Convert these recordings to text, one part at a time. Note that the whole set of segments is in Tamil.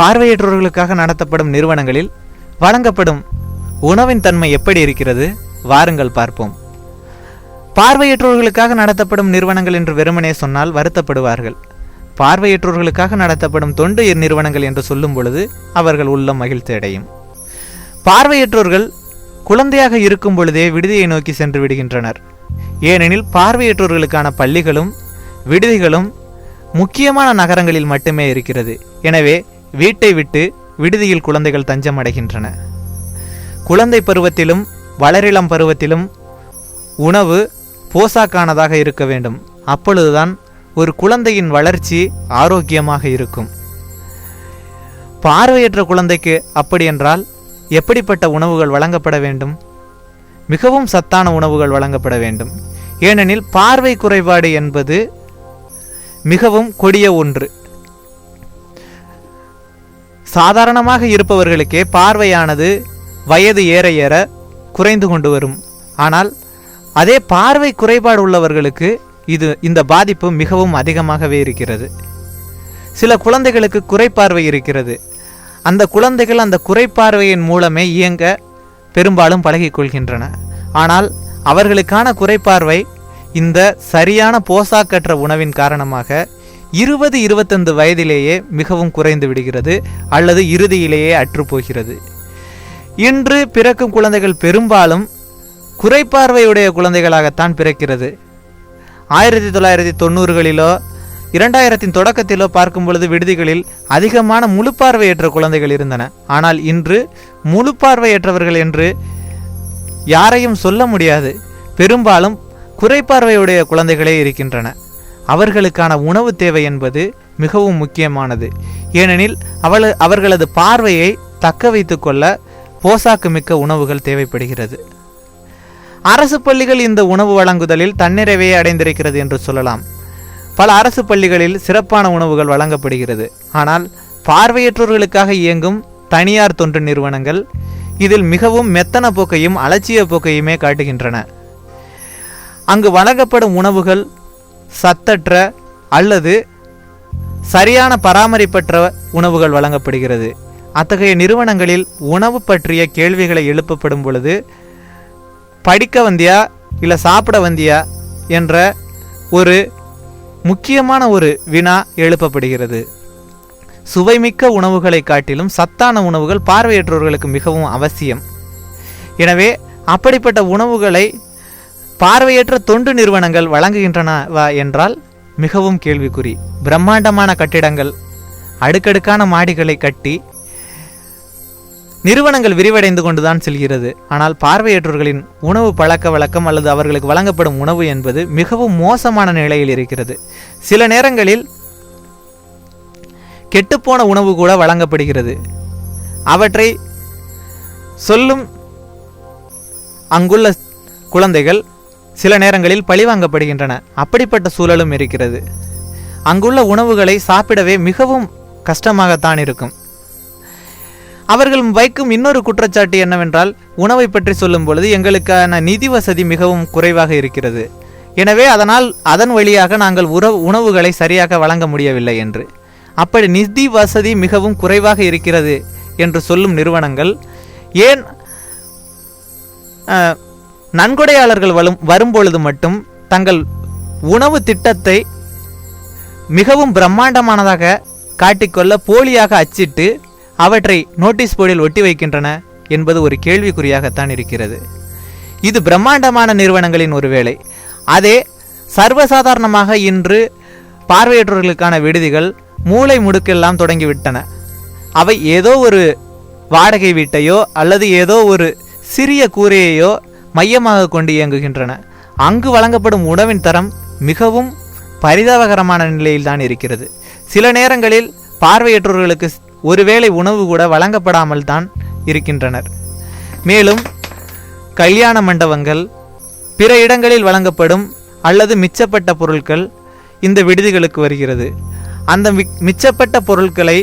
பார்வையற்றோர்களுக்காக நடத்தப்படும் நிறுவனங்களில் வழங்கப்படும் உணவின் தன்மை எப்படி இருக்கிறது? வாருங்கள் பார்ப்போம். பார்வையற்றோர்களுக்காக நடத்தப்படும் நிறுவனங்கள் என்று வெறுமனே சொன்னால் வருத்தப்படுவார்கள். பார்வையற்றோர்களுக்காக நடத்தப்படும் தொண்டு நிறுவனங்கள் என்று சொல்லும் பொழுது அவர்கள் உள்ளம் மகிழ்ச்சி அடையும். பார்வையற்றோர்கள் குழந்தையாக இருக்கும் பொழுதே விடுதியை நோக்கி சென்று விடுகின்றனர். ஏனெனில் பார்வையற்றோர்களுக்கான பள்ளிகளும் விடுதிகளும் முக்கியமான நகரங்களில் மட்டுமே இருக்கிறது. எனவே வீட்டை விட்டு விடுதியில் குழந்தைகள் தஞ்சம் அடைகின்றன. குழந்தை பருவத்திலும் வளரிளம் பருவத்திலும் உணவு போசாக்கானதாக இருக்க வேண்டும். அப்பொழுதுதான் ஒரு குழந்தையின் வளர்ச்சி ஆரோக்கியமாக இருக்கும். பார்வையற்ற குழந்தைக்கு அப்படியென்றால் எப்படிப்பட்ட உணவுகள் வழங்கப்பட வேண்டும்? மிகவும் சத்தான உணவுகள் வழங்கப்பட வேண்டும். ஏனெனில் பார்வை குறைபாடு என்பது மிகவும் கொடிய ஒன்று. சாதாரணமாக இருப்பவர்களுக்கே பார்வையானது வயது ஏற ஏற குறைந்து கொண்டு வரும். ஆனால் அதே பார்வை குறைபாடு உள்ளவர்களுக்கு இது இந்த பாதிப்பு மிகவும் அதிகமாகவே இருக்கிறது. சில குழந்தைகளுக்கு குறைபார்வை இருக்கிறது. அந்த குழந்தைகள் அந்த குறைபார்வையின் மூலமே இயங்க பெரும்பாலும் பழகிக்கொள்கின்றன ஆனால் அவர்களுக்கான குறைபார்வை இந்த சரியான போசாக்கற்ற உணவின் காரணமாக இருபது இருபத்தைந்து வயதிலேயே மிகவும் குறைந்து விடுகிறது அல்லது இறுதியிலேயே அற்றுப்போகிறது இன்று பிறக்கும் குழந்தைகள் பெரும்பாலும் குறைபார்வையுடைய குழந்தைகளாகத்தான் பிறக்கிறது. ஆயிரத்தி தொள்ளாயிரத்தி தொண்ணூறுகளிலோ இரண்டாயிரத்தின் தொடக்கத்திலோ பார்க்கும் பொழுது விடுதிகளில் அதிகமான முழு பார்வையற்ற குழந்தைகள் இருந்தன. ஆனால் இன்று முழு பார்வையற்றவர்கள் என்று யாரையும் சொல்ல முடியாது. பெரும்பாலும் குறைபார்வையுடைய குழந்தைகளே இருக்கின்றன. அவர்களுக்கான உணவு தேவை என்பது மிகவும் முக்கியமானது. ஏனெனில் அவள் அவர்களது பார்வையை தக்க வைத்துக்கொள்ள போசாக்கு மிக்க உணவுகள் தேவைப்படுகிறது. அரசு பள்ளிகள் இந்த உணவு வழங்குதலில் தன்னிறைவையை அடைந்திருக்கிறது என்று சொல்லலாம். பல அரசு பள்ளிகளில் சிறப்பான உணவுகள் வழங்கப்படுகிறது. ஆனால் பார்வையற்றோர்களுக்காக இயங்கும் தனியார் தொண்டு நிறுவனங்கள் இதில் மிகவும் மெத்தன போக்கையும் அலட்சிய போக்கையுமே காட்டுகின்றன. அங்கு வழங்கப்படும் உணவுகள் சத்தற்ற அல்லது சரியான பராமரிப்பற்ற உணவுகள் வழங்கப்படுகிறது. அத்தகைய நிறுவனங்களில் உணவு பற்றிய கேள்விகளை எழுப்பப்படும் பொழுது படிக்க வந்தியா இல்லை சாப்பிட வந்தியா என்ற ஒரு முக்கியமான ஒரு வினா எழுப்பப்படுகிறது. சுவைமிக்க உணவுகளை காட்டிலும் சத்தான உணவுகள் பார்வையற்றோர்களுக்கு மிகவும் அவசியம். எனவே அப்படிப்பட்ட உணவுகளை பார்வையற்ற தொண்டு நிறுவனங்கள் வழங்குகின்றனவா என்றால் மிகவும் கேள்விக்குறி. பிரம்மாண்டமான கட்டிடங்கள் அடுக்கடுக்கான மாடிகளை கட்டி நிறுவனங்கள் விரிவடைந்து கொண்டுதான் செல்கிறது. ஆனால் பார்வையற்றோர்களின் உணவு பழக்க வழக்கம் அல்லது அவர்களுக்கு வழங்கப்படும் உணவு என்பது மிகவும் மோசமான நிலையில் இருக்கிறது. சில நேரங்களில் கெட்டுப்போன உணவு கூட வழங்கப்படுகிறது. அவற்றை சொல்லும் அங்குள்ள குழந்தைகள் சில நேரங்களில் பழிவாங்கப்படுகின்றன. அப்படிப்பட்ட சூழலும் இருக்கிறது. அங்குள்ள உணவுகளை சாப்பிடவே மிகவும் கஷ்டமாகத்தான் இருக்கும். அவர்கள் வைக்கும் இன்னொரு குற்றச்சாட்டு என்னவென்றால் உணவை பற்றி சொல்லும் பொழுது எங்களுக்கான நிதி வசதி மிகவும் குறைவாக இருக்கிறது. எனவே அதனால் அதன் வழியாக நாங்கள் உறவு உணவுகளை சரியாக வழங்க முடியவில்லை என்று. அப்படி நிதி வசதி மிகவும் குறைவாக இருக்கிறது என்று சொல்லும் நிறுவனங்கள் ஏன் நன்கொடையாளர்கள் வரும் வரும்பொழுது மட்டும் தங்கள் உணவு திட்டத்தை மிகவும் பிரம்மாண்டமானதாக காட்டிக்கொள்ள போலியாக அச்சிட்டு அவற்றை நோட்டீஸ் போர்டில் ஒட்டி வைக்கின்றன என்பது ஒரு கேள்விக்குறியாகத்தான் இருக்கிறது. இது பிரம்மாண்டமான நிறுவனங்களின் ஒரு வேலை. அதே சர்வசாதாரணமாக இன்று பார்வையற்றவர்களுக்கான விடுதிகள் மூளை முடுக்கெல்லாம் தொடங்கிவிட்டன. அவை ஏதோ ஒரு வாடகை வீட்டையோ அல்லது ஏதோ ஒரு சிறிய கூரையையோ மையமாக கொண்டு இயங்குகின்றன. அங்கு வழங்கப்படும் உணவின் தரம் மிகவும் பரிதாபகரமான நிலையில்தான் இருக்கிறது. சில நேரங்களில் பார்வையற்றோர்களுக்கு ஒருவேளை உணவு கூட வழங்கப்படாமல் தான் இருக்கின்றனர். மேலும் கல்யாண மண்டபங்கள் பிற இடங்களில் வழங்கப்படும் அல்லது மிச்சப்பட்ட பொருட்கள் இந்த விடுதிகளுக்கு வருகிறது. அந்த மிச்சப்பட்ட பொருட்களை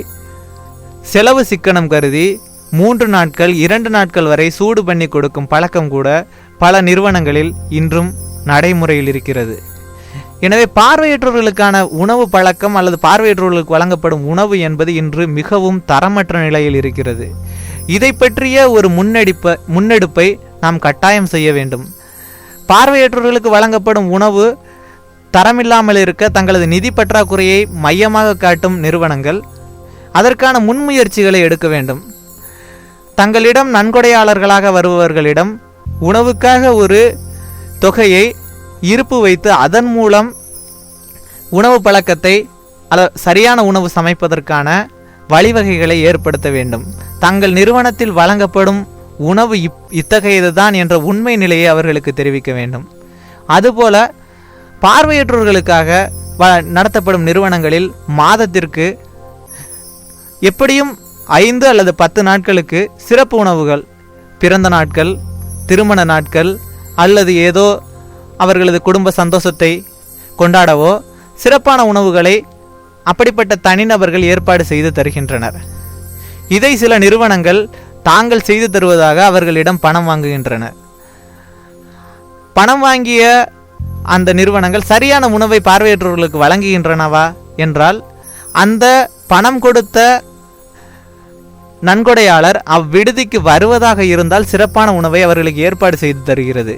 செலவு சிக்கனம் கருதி மூன்று நாட்கள் இரண்டு நாட்கள் வரை சூடு பண்ணி கொடுக்கும் பழக்கம் கூட பல நிறுவனங்களில் இன்றும் நடைமுறையில் இருக்கிறது. எனவே பார்வையற்றவர்களுக்கான உணவு பழக்கம் அல்லது பார்வையற்றவர்களுக்கு வழங்கப்படும் உணவு என்பது இன்று மிகவும் தரமற்ற நிலையில் இருக்கிறது. இதை பற்றிய ஒரு முன்னெடுப்பை முன்னெடுப்பை நாம் கட்டாயம் செய்ய வேண்டும். பார்வையற்றவர்களுக்கு வழங்கப்படும் உணவு தரமில்லாமல் இருக்க தங்களது நிதி பற்றாக்குறையை மையமாக காட்டும் நிறுவனங்கள் அதற்கான முன்முயற்சிகளை எடுக்க வேண்டும். தங்களிடம் நன்கொடையாளர்களாக வருபவர்களிடம் உணவுக்காக ஒரு தொகையை இருப்பு வைத்து அதன் மூலம் உணவு பழக்கத்தை அத சரியான உணவு சமைப்பதற்கான வழிவகைகளை ஏற்படுத்த வேண்டும். தங்கள் நிறுவனத்தில் வழங்கப்படும் உணவு இப் இத்தகையதுதான் என்ற உண்மை நிலையை அவர்களுக்கு தெரிவிக்க வேண்டும். அதுபோல பார்வையற்றோர்களுக்காக வ நடத்தப்படும் நிறுவனங்களில் மாதத்திற்கு எப்படியும் ஐந்து அல்லது பத்து நாட்களுக்கு சிறப்பு உணவுகள் பிறந்த நாட்கள் திருமண நாட்கள் அல்லது ஏதோ அவர்களது குடும்ப சந்தோஷத்தை கொண்டாடவோ சிறப்பான உணவுகளை அப்படிப்பட்ட தனிநபர்கள் ஏற்பாடு செய்து தருகின்றனர். இதை சில நிறுவனங்கள் தாங்கள் செய்து தருவதாக அவர்களிடம் பணம் வாங்குகின்றனர். பணம் வாங்கிய அந்த நிறுவனங்கள் சரியான உணவை பார்வையற்றவர்களுக்கு வழங்குகின்றனவா? என்றால் அந்த பணம் கொடுத்த நன்கொடையாளர் அவ்விடுதிக்கு வருவதாக இருந்தால் சிறப்பான உணவை அவர்களுக்கு ஏற்பாடு செய்து தருகிறது.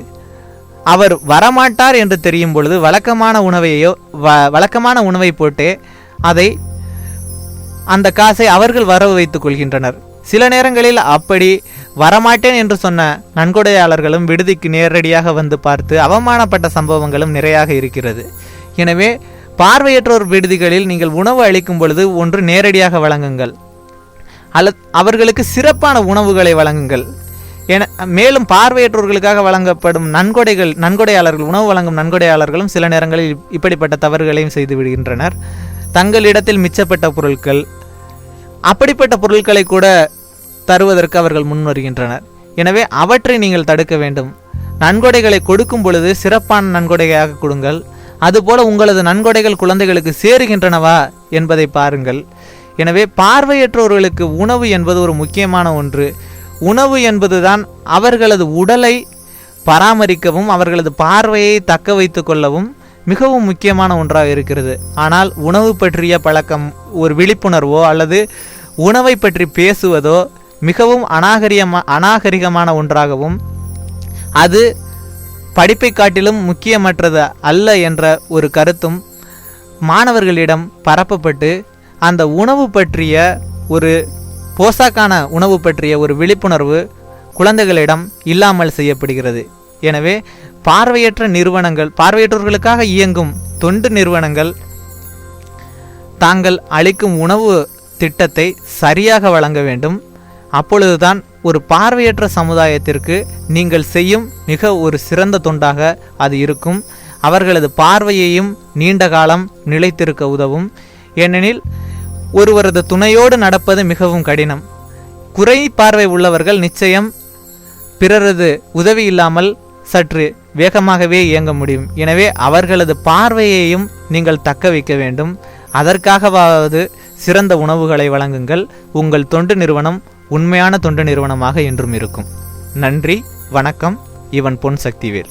அவர் வரமாட்டார் என்று தெரியும் பொழுது வழக்கமான உணவையோ வ வழக்கமான உணவை போட்டே அதை அந்த காசை அவர்கள் வரவு வைத்துக் கொள்கின்றனர். சில நேரங்களில் அப்படி வரமாட்டேன் என்று சொன்ன நன்கொடையாளர்களும் விடுதிக்கு நேரடியாக வந்து பார்த்து அவமானப்பட்ட சம்பவங்களும் நிறையாக இருக்கிறது. எனவே பார்வையற்றோர் விடுதிகளில் நீங்கள் உணவு அளிக்கும் பொழுது ஒன்று நேரடியாக வழங்குங்கள். அல்ல அவர்களுக்கு சிறப்பான உணவுகளை வழங்குங்கள். என மேலும் பார்வையற்றோர்களுக்காக வழங்கப்படும் நன்கொடைகள் நன்கொடையாளர்கள் உணவு வழங்கும் நன்கொடையாளர்களும் சில நேரங்களில் இப்படிப்பட்ட தவறுகளையும் செய்து விடுகின்றனர். தங்களிடத்தில் மிச்சப்பட்ட பொருட்கள் அப்படிப்பட்ட பொருட்களை கூட தருவதற்கு அவர்கள் முன்வருகின்றனர் எனவே அவற்றை நீங்கள் தடுக்க வேண்டும். நன்கொடைகளை கொடுக்கும் பொழுது சிறப்பான நன்கொடையாக கொடுங்கள். அதுபோல உங்களது நன்கொடைகள் குழந்தைகளுக்கு சேருகின்றனவா என்பதை பாருங்கள். எனவே பார்வையற்றோர்களுக்கு உணவு என்பது ஒரு முக்கியமான ஒன்று. உணவு என்பதுதான் அவர்களது உடலை பராமரிக்கவும் அவர்களது பார்வையை தக்க வைத்து கொள்ளவும் மிகவும் முக்கியமான ஒன்றாக இருக்கிறது. ஆனால் உணவு பற்றிய பழக்கம் ஒரு விழிப்புணர்வோ அல்லது உணவை பற்றி பேசுவதோ மிகவும் அநாகரியமா அநாகரிகமான ஒன்றாகவும் அது படிப்பை காட்டிலும் முக்கியமற்றது அல்ல என்ற ஒரு கருத்தும் மாணவர்களிடம் பரப்பப்பட்டு அந்த உணவு பற்றிய ஒரு போசாக்கான உணவு பற்றிய ஒரு விழிப்புணர்வு குழந்தைகளிடம் இல்லாமல் செய்யப்படுகிறது. எனவே பார்வையற்ற நிறுவனங்கள் பார்வையற்றவர்களுக்காக இயங்கும் தொண்டு நிறுவனங்கள் தாங்கள் அளிக்கும் உணவு திட்டத்தை சரியாக வழங்க வேண்டும். அப்பொழுதுதான் ஒரு பார்வையற்ற சமுதாயத்திற்கு நீங்கள் செய்யும் மிக ஒரு சிறந்த தொண்டாக அது இருக்கும். அவர்களது பார்வையையும் நீண்ட காலம் நிலைத்திருக்க உதவும். ஏனெனில் ஒருவரது துணையோடு நடப்பது மிகவும் கடினம். குறை பார்வை உள்ளவர்கள் நிச்சயம் பிறரது உதவி இல்லாமல் சற்று வேகமாகவே இயங்க முடியும். எனவே அவர்களது பார்வையையும் நீங்கள் தக்க வைக்க வேண்டும். அதற்காகவாவது சிறந்த உணவுகளை வழங்குங்கள். உங்கள் தொண்டு நிறுவனம் உண்மையான தொண்டு நிறுவனமாக என்றும் இருக்கும். நன்றி வணக்கம். இவன் பொன் சக்திவேல்.